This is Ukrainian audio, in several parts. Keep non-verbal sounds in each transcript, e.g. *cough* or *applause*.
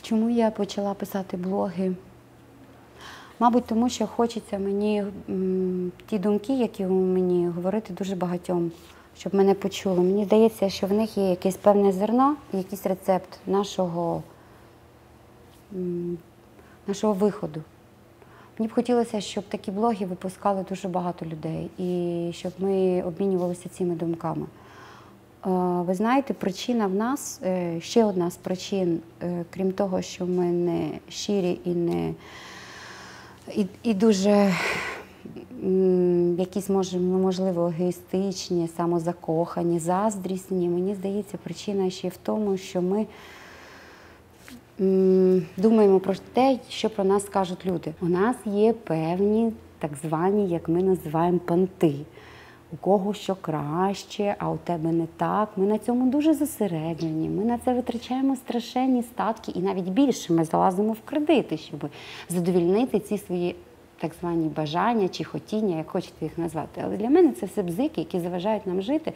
Чому я почала писати блоги? Мабуть, тому що хочеться мені ті думки, які у мені говорити дуже багатьом, щоб мене почули. Мені здається, що в них є якесь певне зерно, якийсь рецепт нашого, нашого виходу. Мені б хотілося, щоб такі блоги випускали дуже багато людей і щоб ми обмінювалися цими думками. Ви знаєте, причина в нас, е, ще одна з причин, е, крім того, що ми не щирі і не і, і дуже якісь можливо егоїстичні, самозакохані, заздрісні. Мені здається, причина ще в тому, що ми думаємо про те, що про нас скажуть люди. У нас є певні так звані, як ми називаємо панти. У кого що краще, а у тебе не так. Ми на цьому дуже зосереджені. Ми на це витрачаємо страшенні статки і навіть більше ми залазимо в кредити, щоб задовільнити ці свої так звані бажання чи хотіння, як хочете їх назвати. Але для мене це все бзики, які заважають нам жити.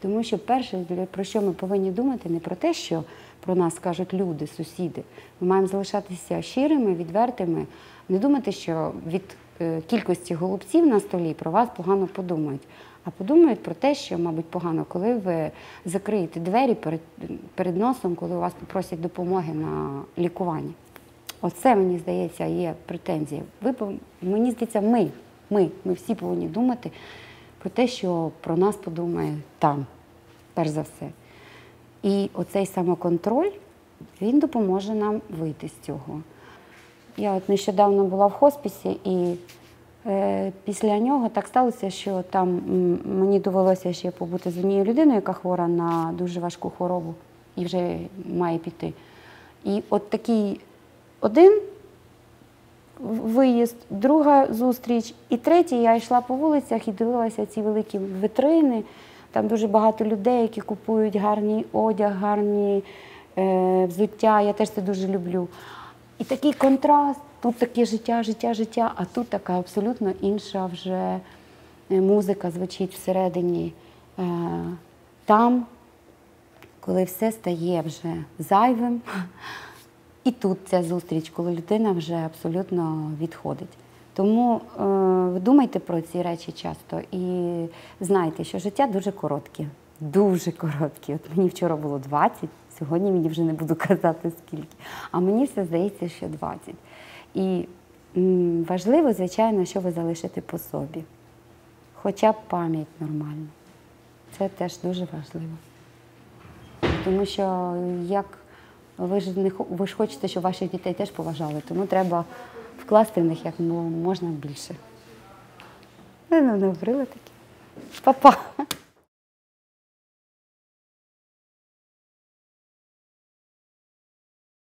Тому що перше, про що ми повинні думати, не про те, що про нас скажуть люди, сусіди. Ми маємо залишатися щирими, відвертими, не думати, що від е, кількості голубців на столі про вас погано подумають. А подумають про те, що, мабуть, погано, коли ви закриєте двері перед, перед носом, коли у вас попросять допомоги на лікування. Оце, мені здається, є претензія. Ви, мені здається, ми, ми, ми всі повинні думати про те, що про нас подумає там, перш за все. І оцей самоконтроль, він допоможе нам вийти з цього. Я от нещодавно була в хоспісі, і після нього так сталося, що там мені довелося ще побути з однією людиною, яка хвора на дуже важку хворобу і вже має піти. І от такий один виїзд, друга зустріч, і третій я йшла по вулицях і дивилася ці великі витрини. Там дуже багато людей, які купують гарний одяг, гарні е, взуття. Я теж це дуже люблю. І такий контраст, тут таке життя, життя, життя, а тут така абсолютно інша вже е, музика звучить всередині. Е, там, коли все стає вже зайвим. І тут ця зустріч, коли людина вже абсолютно відходить. Тому е, думайте про ці речі часто і знайте, що життя дуже коротке. Дуже коротке. От мені вчора було 20, сьогодні мені вже не буду *laughs* казати скільки. А мені все здається, що 20. І м, важливо, звичайно, що ви залишите по собі. Хоча б пам'ять нормальна. Це теж дуже важливо. Тому що як ви ж не ви ж хочете, щоб ваших дітей теж поважали, тому треба вкласти в них як можна більше. Ну, ну, говорила таке. Па-па.